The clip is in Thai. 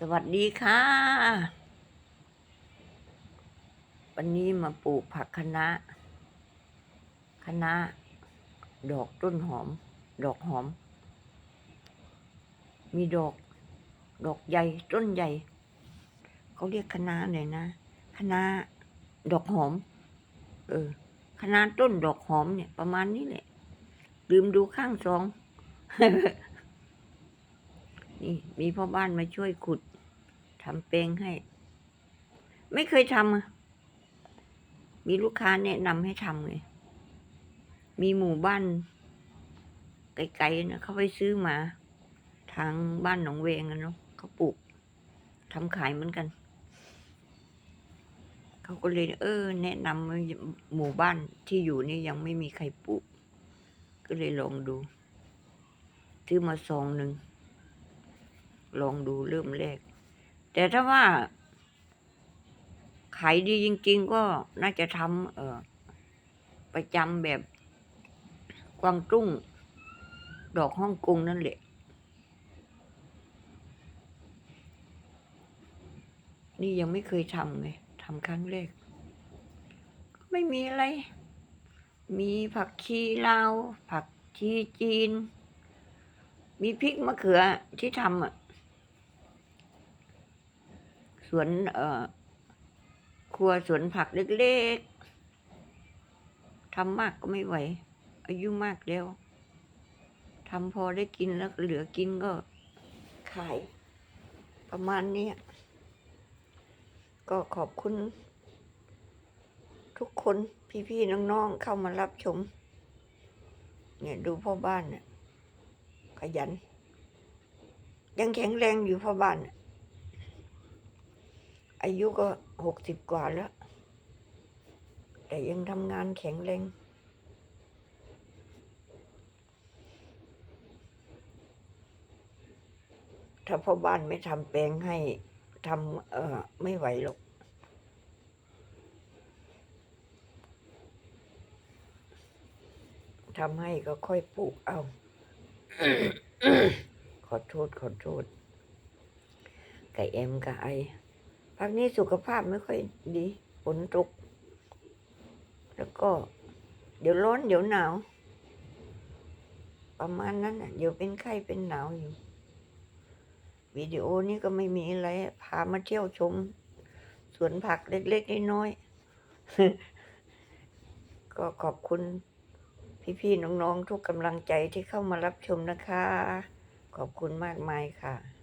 สวัสดีค่ะ วันนี้มาปลูกผักคะน้าคะน้าดอกต้นหอม ดอกหอม มีดอก ดอกใหญ่ต้นใหญ่ เขาเรียกคะน้าหน่อยนะคะน้าดอกหอม เออคะน้าต้นดอกหอมเนี่ย ประมาณนี้แหละลืมดูข้างซอง นี่มีพ่อบ้านมาช่วยขุดทำแปงให้ ไม่เคยทำมีลูกค้าแนะนำให้ทำไงมีหมู่บ้าน ไกลๆนะเขาไปซื้อมา ทางบ้านหนองเวงอะเนาะเขาปลูกทำขายเหมือนกัน เขาก็เลยเออ แนะนำหมู่บ้านที่อยู่นี่ยังไม่มีใครปลูก ก็เลยลองดูซื้อมาซองหนึ่ง ลองดูเริ่มแรก แต่ถ้าว่า ขายดีจริง ๆ ก็น่าจะทำเออประจำแบบกวางตุ้ง ดอกฮ่องกงนั่นแหละ นี่ยังไม่เคยทำไงทำครั้งแรก ไม่มีอะไร มีผักชีลาว ผักชีจีน มีพริกมะเขือที่ทำอะ สวนเอ่อครัวสวนผักเล็กๆทำมากก็ไม่ไหว อายุมากแล้วทำพอได้กินแล้วเหลือกินก็ขาย ประมาณนี้ก็ขอบคุณ ทุกคนพี่ๆน้องๆเข้ามารับชม เนี่ยดูพ่อบ้านเนี่ยขยัน ยังแข็งแรงอยู่พ่อบ้านน่ะ อายุก็หกสิบกว่าแล้ว แต่ยังทำงานแข็งแรงถ้าพ่อบ้านไม่ทำแปลงให้ทำเอ่อไม่ไหวหรอกทำให้ก็ค่อยปลูกเอา ขอโทษ ขอโทษ ไก่เอ็มกับไอ พักนี้สุขภาพไม่ค่อยดีฝนตก แล้วก็ เดี๋ยวร้อนเดี๋ยวหนาว ประมาณนั้นน่ะ เดี๋ยวเป็นไข้เป็นหนาวอยู่ วิดีโอนี้ก็ไม่มีอะไร พามาเที่ยวชม สวนผักเล็กๆน้อยๆก็ขอบคุณพี่ๆน้องๆทุกกำลังใจที่เข้ามารับชมนะคะ ขอบคุณมากมายค่ะ